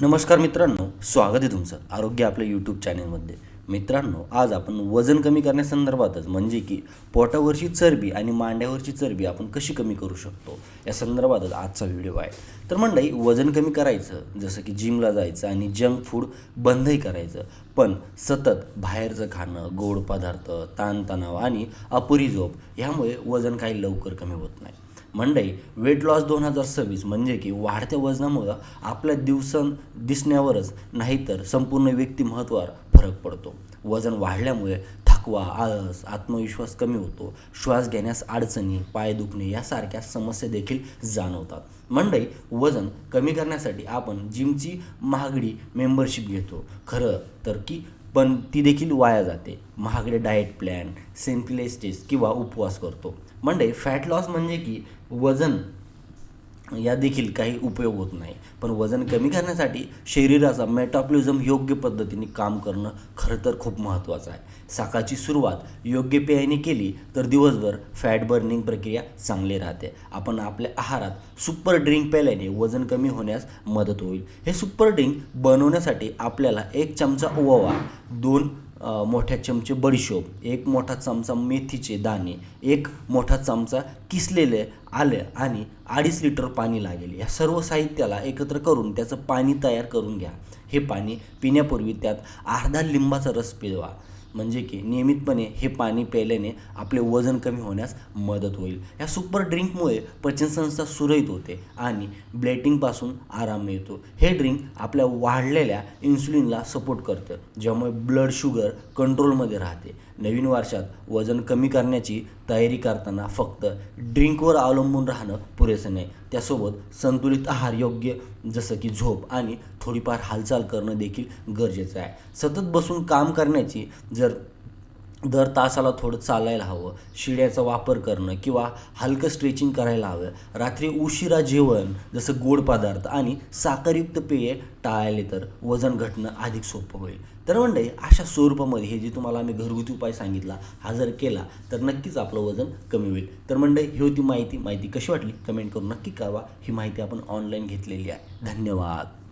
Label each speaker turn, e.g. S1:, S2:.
S1: नमस्कार मित्रांनो स्वागत आहे तुमचं आरोग्य आपल्या यूट्यूब चॅनलमध्ये मित्रांनो आज आपण वजन कमी करण्यासंदर्भातच म्हणजे की पोटावरची चरबी आणि मांड्यावरची चरबी आपण कशी कमी करू शकतो या संदर्भातच आजचा व्हिडिओ आहे. तर मंडळी वजन कमी करायचं जसं की जिमला जायचं आणि जंक फूड बंदही करायचं पण सतत बाहेरचं खाणं गोड पदार्थ ताणतणाव आणि अपुरी झोप ह्यामुळे वजन काही लवकर कमी होत नाही. मंडई वेट लॉस दोन हजार सव्वीस म्हणजे की वाढत्या वजनामुळं आपल्या दिवसन दिसण्यावरच नाही तर संपूर्ण व्यक्तिमत्वावर फरक पडतो. वजन वाढल्यामुळे थकवा आळस आत्मविश्वास कमी होतो. श्वास घेण्यास अडचणी पाय दुखणे यासारख्या समस्या देखील जाणवतात. मंडई वजन कमी करण्यासाठी आपण जिमची महागडी मेंबरशिप घेतो. खरं तर की पण ती देखील वाया जाते. महागडे डाएट प्लॅन सिम्पलेस किंवा उपवास करतो. म्हणजे फॅट लॉस म्हणजे की वजन या देखील काही उपयोग होत नाही. पण वजन कमी करण्यासाठी शरीराचा मेटाबॉलिझम योग्य पद्धतीने काम करणं खरं तर खूप महत्त्वाचं आहे. सकाळची सुरुवात योग्य पेयाने केली तर दिवसभर फॅट बर्निंग प्रक्रिया चांगली राहते. आपण आपल्या आहारात सुपर ड्रिंक प्यायल्याने वजन कमी होण्यास मदत होईल. हे सुपर ड्रिंक बनवण्यासाठी आपल्याला एक चमचा ओवा दोन मोठ्या चमचे बडीशोप एक मोठा चमचा मेथीचे दाणे एक मोठा चमचा किसलेले आलं आणि अडीच लिटर पाणी लागेल. या सर्व साहित्याला एकत्र करून त्याचं पाणी तयार करून घ्या. हे पाणी पिण्यापूर्वी त्यात अर्धा लिंबाचा रस पिळवा. म्हणजे की नियमितपणे हे पाणी प्यायल्याने आपले वजन कमी होण्यास मदत होईल. या सुपर ड्रिंकमुळे पचनसंस्था सुरळीत होते आणि ब्लेटिंगपासून आराम मिळतो. हे ड्रिंक आपल्या वाढलेल्या इन्सुलिनला सपोर्ट करतं ज्यामुळे ब्लड शुगर कंट्रोलमध्ये राहते. नवीन वर्षात वजन कमी करण्याची तयारी करताना फक्त ड्रिंकवर अवलंबून राहणं पुरेसं नाही. त्यासोबत संतुलित आहार योग्य जसं की झोप आणि थोडीफार हालचाल करणं देखील गरजेचं आहे. सतत बसून काम करण्याची जर दर तासाला थोडं चालायला हवं शिड्याचा वापर करणं किंवा हलकं स्ट्रेचिंग करायला हवं रात्री उशिरा जेवण जसं गोड पदार्थ आणि साखरयुक्त पेये टाळले तर वजन घटणं अधिक सोपं होईल. तर म्हणजे अशा स्वरूपामध्ये हे जे तुम्हाला आम्ही घरगुती उपाय सांगितला हा जर केला तर नक्कीच आपलं वजन कमी होईल. तर म्हणजे ही होती माहिती. माहिती कशी वाटली? कमेंट करून नक्की कळवा. ही माहिती आपण ऑनलाईन घेतलेली आहे. धन्यवाद.